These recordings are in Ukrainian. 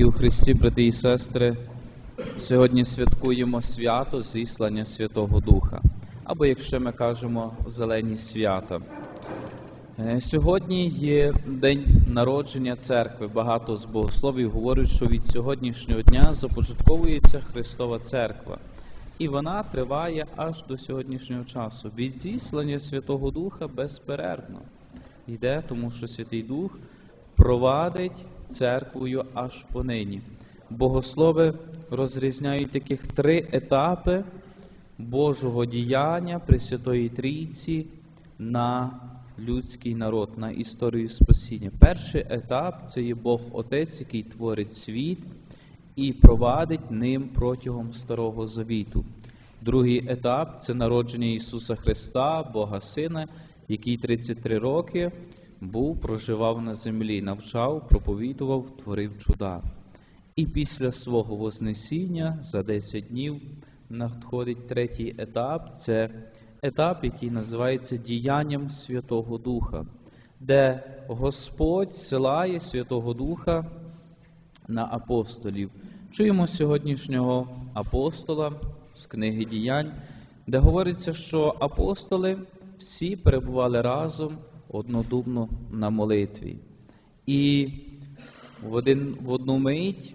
Дорогі у Христі, брати і сестри, сьогодні святкуємо свято зіслання Святого Духа, або, якщо ми кажемо, зелені свята. Е, Сьогодні є день народження церкви. Багато з богословів говорять, що від сьогоднішнього дня започатковується Христова Церква. І вона триває аж до сьогоднішнього часу. Від зіслання Святого Духа безперервно йде, тому що Святий Дух провадить церквою аж понині. Богослови розрізняють таких три етапи Божого діяння Пресвятої Трійці на людський народ, на історію спасіння. Перший етап це є Бог Отець, який творить світ і провадить ним протягом Старого Завіту. Другий етап це народження Ісуса Христа, Бога Сина, який 33 роки був, проживав на землі, навчав, проповідував, творив чуда. І після свого Вознесіння за 10 днів надходить третій етап це етап, який називається діянням Святого Духа, де Господь силає Святого Духа на апостолів. Чуємо сьогоднішнього апостола з книги діянь, де говориться, що апостоли всі перебували разом однодумно на молитві. І в, один, в одну мить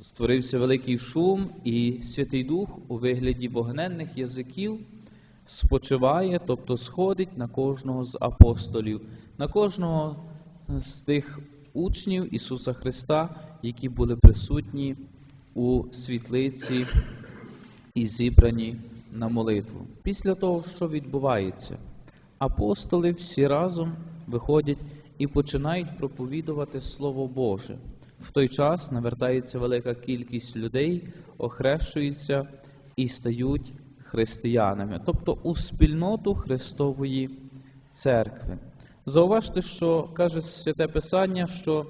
створився великий шум, і Святий Дух у вигляді вогненних язиків спочиває, тобто сходить на кожного з апостолів, на кожного з тих учнів Ісуса Христа, які були присутні у світлиці і зібрані на молитву. Після того, що відбувається, апостоли всі разом виходять і починають проповідувати Слово Боже. В той час навертається велика кількість людей, охрещуються і стають християнами, тобто у спільноту Христової церкви. Зауважте, що каже Святе Писання, що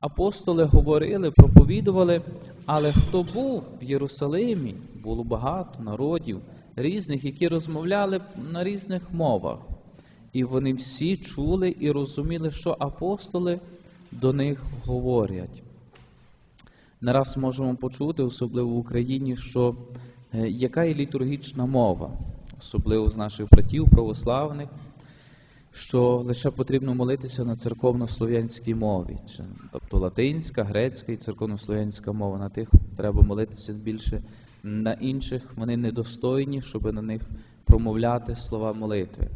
апостоли говорили, проповідували, але хто був в Єрусалимі, було багато народів різних, які розмовляли на різних мовах. І вони всі чули і розуміли, що апостоли до них говорять. Не раз можемо почути, особливо в Україні, що е, яка є літургічна мова, особливо з наших братів православних, що лише потрібно молитися на церковно-слов'янській мові, тобто латинська, грецька і церковно-слов'янська мова. На тих треба молитися більше, на інших вони недостойні, щоб на них промовляти слова молитви.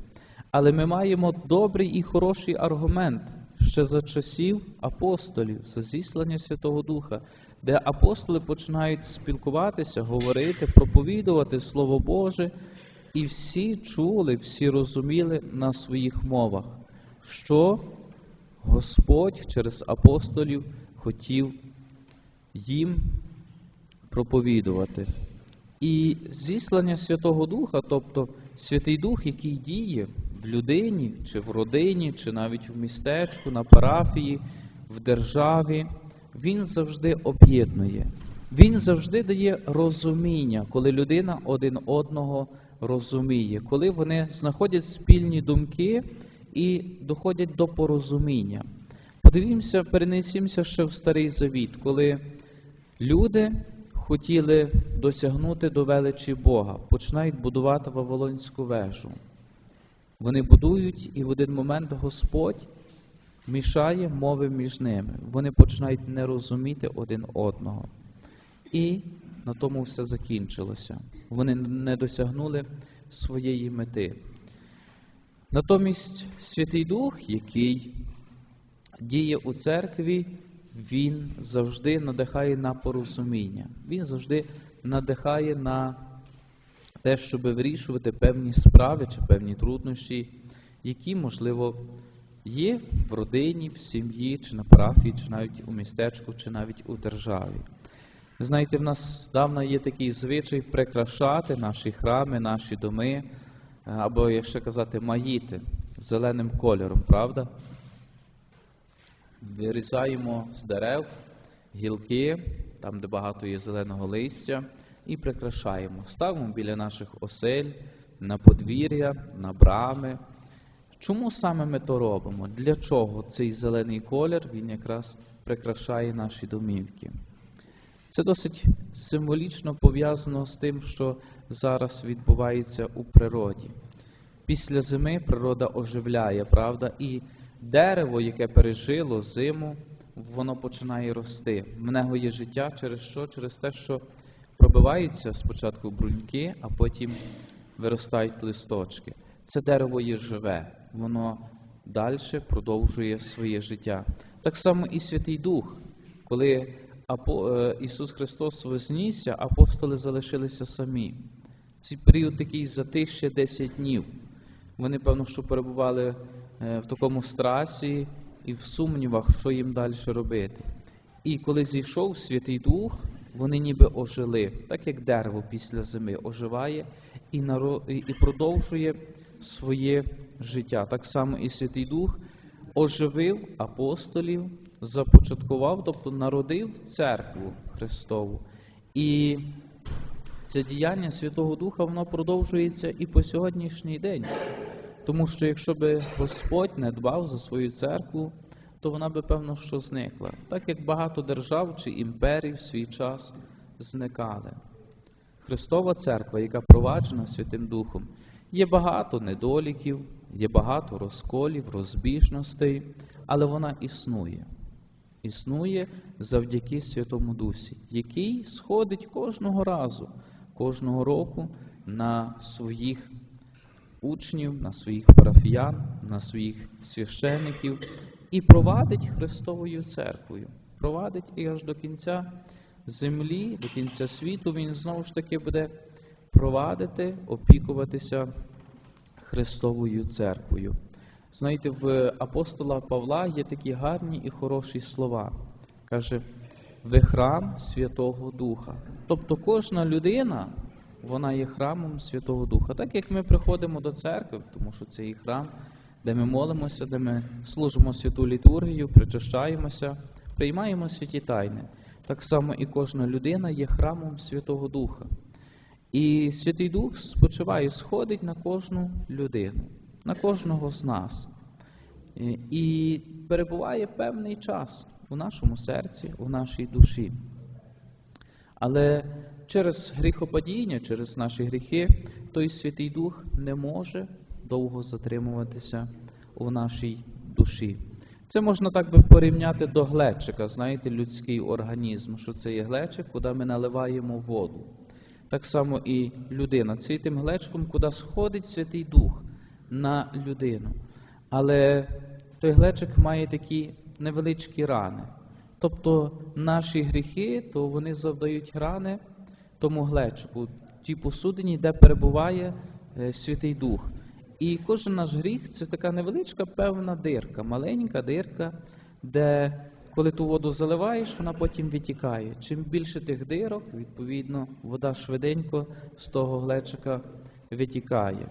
Але ми маємо добрий і хороший аргумент ще за часів апостолів, за зіслання Святого Духа, де апостоли починають спілкуватися, говорити, проповідувати Слово Боже, і всі чули, всі розуміли на своїх мовах, що Господь через апостолів хотів їм проповідувати. І зіслання Святого Духа, тобто Святий Дух, який діє людині, чи в родині, чи навіть в містечку, на парафії, в державі, він завжди об'єднує. Він завжди дає розуміння, коли людина один одного розуміє, коли вони знаходять спільні думки і доходять до порозуміння. Подивімося, перенесімося ще в Старий Завіт, коли люди хотіли досягнути до величі Бога, починають будувати Вавилонську вежу. Вони будують, і в один момент Господь мішає мови між ними. Вони починають не розуміти один одного. І на тому все закінчилося. Вони не досягнули своєї мети. Натомість Святий Дух, який діє у церкві, він завжди надихає на порозуміння. Він завжди надихає на те, щоб вирішувати певні справи чи певні труднощі, які, можливо, є в родині, в сім'ї, чи на парафії, чи навіть у містечку, чи навіть у державі. Знаєте, в нас давно є такий звичай прикрашати наші храми, наші доми, е, або, якщо казати, маїти зеленим кольором, правда? Вирізаємо з дерев гілки, там, де багато є зеленого листя, і прикрашаємо. Ставимо біля наших осель, на подвір'я, на брами. Чому саме ми то робимо? Для чого цей зелений колір він якраз прикрашає наші домівки? Це досить символічно пов'язано з тим, що зараз відбувається у природі. Після зими природа оживляє, правда, і дерево, яке пережило зиму, воно починає рости. В нього є життя через що? Через те, що пробиваються спочатку бруньки, а потім виростають листочки. Це дерево є живе, воно далі продовжує своє життя. Так само і Святий Дух, коли е, Ісус Христос вознісся, апостоли залишилися самі. Цей період такий затишчя 10 днів. Вони, певно, що перебували е, в такому страсі і в сумнівах, що їм далі робити. І коли зійшов Святий Дух, вони ніби ожили, так як дерево після зими оживає і, і продовжує своє життя. Так само і Святий Дух оживив апостолів, започаткував, тобто народив церкву Христову. І це діяння Святого Духа воно продовжується і по сьогоднішній день. Тому що якщо би Господь не дбав за свою церкву, то вона би певно що зникла, так як багато держав чи імперій в свій час зникали. Христова церква, яка проваджена Святим Духом, є багато недоліків, є багато розколів, розбіжностей, але вона існує. Існує завдяки Святому Дусі, який сходить кожного разу, кожного року на своїх учнів, на своїх парафіян, на своїх священників і провадить Христовою церквою. Провадить і аж до кінця землі, до кінця світу він знову ж таки буде провадити, опікуватися Христовою церквою. Знаєте, в апостола Павла є такі гарні і хороші слова. Каже, ви храм Святого Духа. Тобто кожна людина, вона є храмом Святого Духа. Так як ми приходимо до церкви, тому що це є храм, де ми молимося, де ми служимо святу літургію, причащаємося, приймаємо святі тайни. Так само і кожна людина є храмом Святого Духа. І Святий Дух спочиває, сходить на кожну людину, на кожного з нас. І- перебуває певний час у нашому серці, у нашій душі. Але через гріхопадіння, через наші гріхи, той Святий Дух не може довго затримуватися у нашій душі. Це можна так би порівняти до глечика, знаєте, людський організм, що це є глечик, куди ми наливаємо воду. Так само і людина. Це тим глечком, куди сходить Святий Дух на людину. Але той глечик має такі невеличкі рани. Тобто наші гріхи, то вони завдають рани тому глечику, тій посудині, де перебуває е, Святий Дух. І кожен наш гріх це така невеличка певна дирка, маленька дирка, де коли ту воду заливаєш, вона потім витікає. Чим більше тих дирок, відповідно, вода швиденько з того глечика витікає.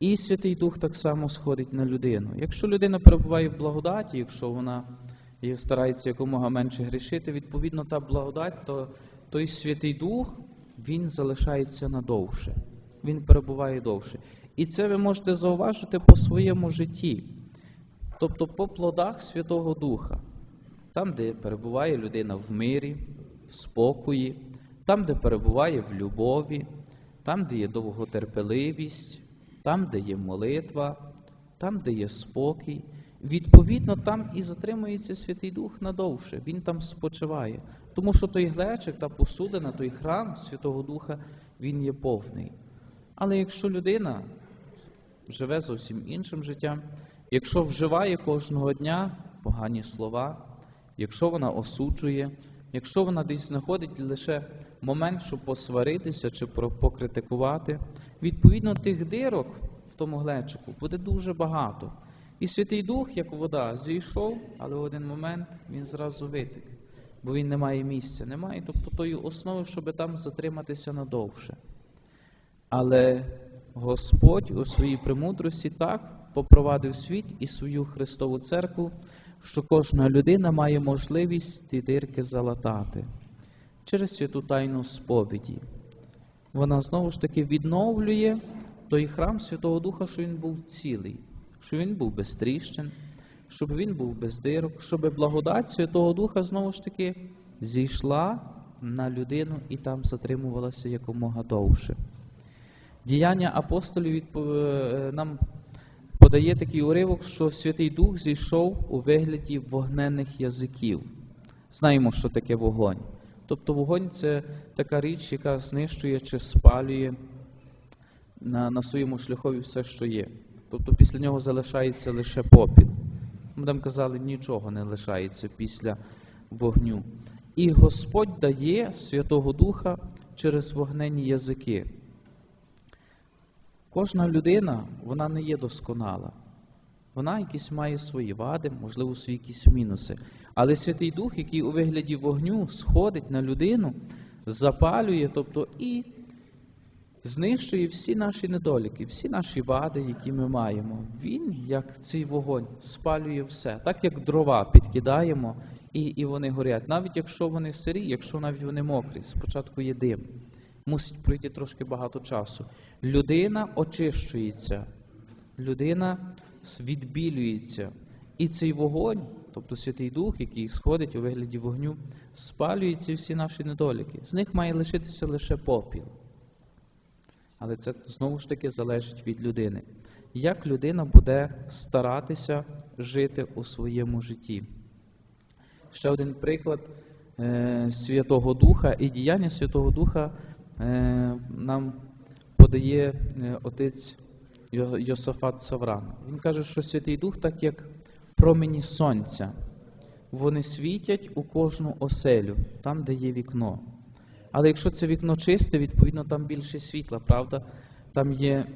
І Святий Дух так само сходить на людину. Якщо людина перебуває в благодаті, якщо вона старається якомога менше грішити, відповідно, та благодать, то той Святий Дух він залишається надовше, він перебуває довше. І це ви можете зауважити по своєму житті, тобто по плодах Святого Духа, там, де перебуває людина в мирі, в спокої, там, де перебуває в любові, там, де є довготерпеливість, там, де є молитва, там, де є спокій. Відповідно, там і затримується Святий Дух надовше, він там спочиває. Тому що той глечик, та посудина, той храм Святого Духа, він є повний. Але якщо людина живе зовсім іншим життям, якщо вживає кожного дня погані слова, якщо вона осуджує, якщо вона десь знаходить лише момент, щоб посваритися чи покритикувати, відповідно тих дирок в тому глечику буде дуже багато. І Святий Дух, як вода, зійшов, але в один момент він зразу витек, бо він не має місця, немає, тобто тої основи, щоб там затриматися надовше. Але Господь у своїй премудрості так попровадив світ і свою Христову церкву, що кожна людина має можливість ті дирки залатати через святу тайну сповіді. Вона знову ж таки відновлює той храм Святого Духа, що він був цілий. щоб він був без тріщин, щоб він був без дирок, щоб благодать Святого Духа знову ж таки зійшла на людину і там затримувалася якомога довше. Діяння апостолів е, нам подає такий уривок, що Святий Дух зійшов у вигляді вогненних язиків. Знаємо, що таке вогонь. Тобто вогонь це така річ, яка знищує чи спалює на, на своєму шляхові все, що є. Тобто після нього залишається лише попіл. Ми там казали, нічого не лишається після вогню. І Господь дає Святого Духа через вогнені язики. Кожна людина, вона не є досконала. Вона якісь має свої вади, можливо, свої якісь мінуси. Але Святий Дух, який у вигляді вогню сходить на людину, запалює, тобто і знищує всі наші недоліки, всі наші вади, які ми маємо. Він, як цей вогонь, спалює все. Так як дрова підкидаємо і, і вони горять. Навіть якщо вони сирі, якщо навіть вони мокрі, спочатку є дим. Мусить пройти трошки багато часу. Людина очищується, людина відбілюється. І цей вогонь, тобто Святий Дух, який сходить у вигляді вогню, спалює ці всі наші недоліки. З них має лишитися лише попіл. Але це знову ж таки залежить від людини. Як людина буде старатися жити у своєму житті? Ще один приклад е, Святого Духа і діяння Святого Духа нам подає е, отець Йо- Йосафат Савран. Він каже, що Святий Дух, так як промені сонця, вони світять у кожну оселю, там, де є вікно. Але якщо це вікно чисте, відповідно там більше світла, правда? Там є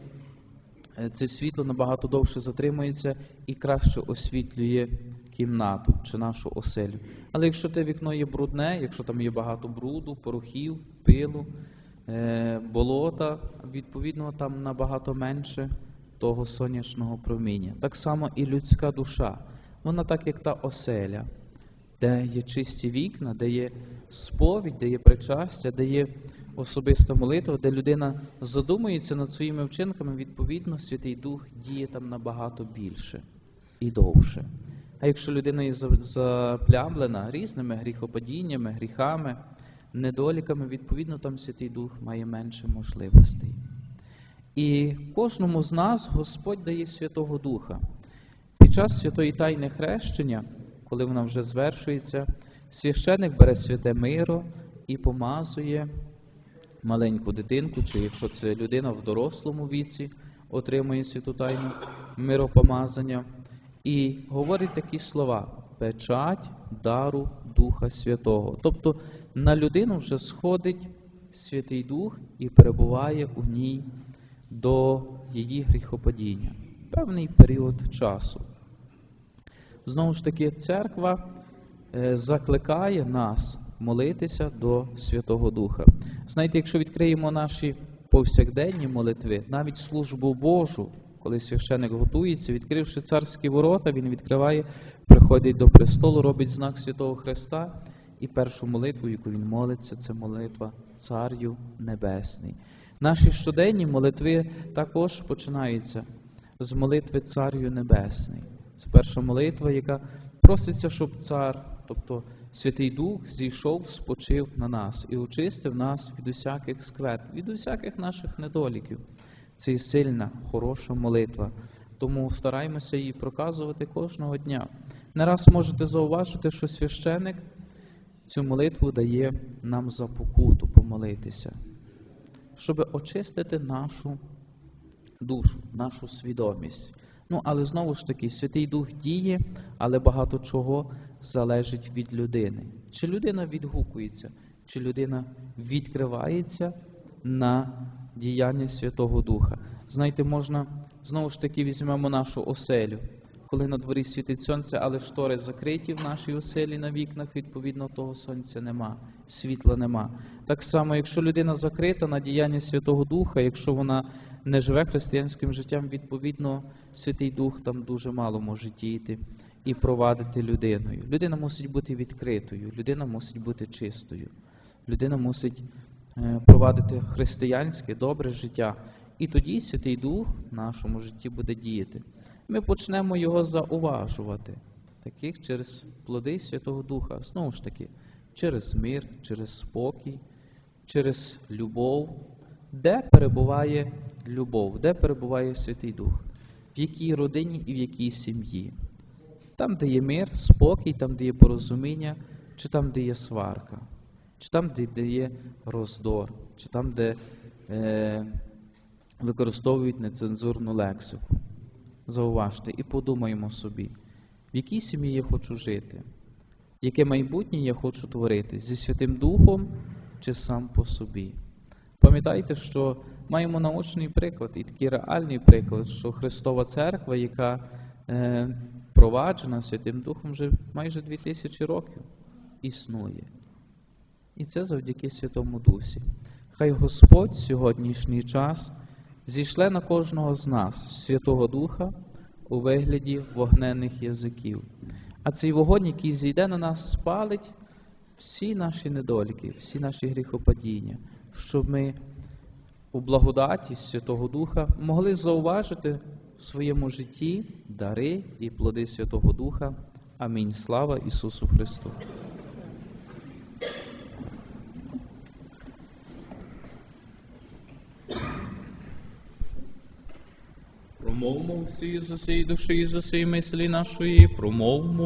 е, це світло набагато довше затримується і краще освітлює кімнату чи нашу оселю. Але якщо те вікно є брудне, якщо там є багато бруду, порохів, пилу, е, болота, відповідно там набагато менше того сонячного проміння. Так само і людська душа. Вона так, як та оселя де є чисті вікна, де є сповідь, де є причастя, де є особиста молитва, де людина задумується над своїми вчинками, відповідно, Святий Дух діє там набагато більше і довше. А якщо людина є за- заплямлена різними гріхопадіннями, гріхами, недоліками, відповідно, там Святий Дух має менше можливостей. І кожному з нас Господь дає Святого Духа. Під час святої тайни хрещення, коли вона вже звершується, священик бере святе миро і помазує маленьку дитинку, чи якщо це людина в дорослому віці, отримує святу тайну миропомазання, і говорить такі слова: печать дару Духа Святого. Тобто на людину вже сходить Святий Дух і перебуває у ній до її гріхопадіння. Певний період часу. Знову ж таки, церква е, закликає нас молитися до Святого Духа. Знаєте, якщо відкриємо наші повсякденні молитви, навіть службу Божу, коли священик готується, відкривши царські ворота, він відкриває, приходить до престолу, робить знак Святого Христа, і першу молитву, яку він молиться, це молитва Царю Небесний. Наші щоденні молитви також починаються з молитви Царю Небесний. Це перша молитва, яка проситься, щоб цар, тобто Святий Дух, зійшов, спочив на нас і очистив нас від усяких сквер, від усяких наших недоліків. Це є сильна, хороша молитва. Тому стараємося її проказувати кожного дня. Не раз можете зауважити, що священик цю молитву дає нам за покуту помолитися, щоб очистити нашу душу, нашу свідомість. Ну, але знову ж таки, Святий Дух діє, але багато чого залежить від людини. Чи людина відгукується, чи людина відкривається на діяння Святого Духа. Знаєте, можна знову ж таки візьмемо нашу оселю. Коли на дворі світить сонце, але штори закриті в нашій оселі на вікнах, відповідно, того сонця нема, світла нема. Так само, якщо людина закрита на діяння Святого Духа, якщо вона не живе християнським життям, відповідно, Святий Дух там дуже мало може діяти і провадити людиною. Людина мусить бути відкритою, людина мусить бути чистою, людина мусить е, провадити християнське добре життя. І тоді Святий Дух в нашому житті буде діяти. Ми почнемо його зауважувати, таких через плоди Святого Духа. Знову ж таки, через мир, через спокій, через любов. Де перебуває любов, де перебуває Святий Дух? В якій родині і в якій сім'ї? Там, де є мир, спокій, там, де є порозуміння, чи там, де є сварка, чи там, де, є роздор, чи там, де е, використовують нецензурну лексику. Зауважте і подумаємо собі, в якій сім'ї я хочу жити, яке майбутнє я хочу творити зі Святим Духом чи сам по собі. Пам'ятайте, що маємо наочний приклад і такий реальний приклад, що Христова Церква, яка е, проваджена Святим Духом вже майже 2000 років, існує. І це завдяки Святому Дусі. Хай Господь сьогоднішній час зійшле на кожного з нас Святого Духа у вигляді вогненних язиків. А цей вогонь, який зійде на нас, спалить всі наші недоліки, всі наші гріхопадіння, щоб ми у благодаті Святого Духа могли зауважити в своєму житті дари і плоди Святого Духа. Амінь. Слава Ісусу Христу! Промовмо всі за сій душі, за сій мислі нашої, промовмо.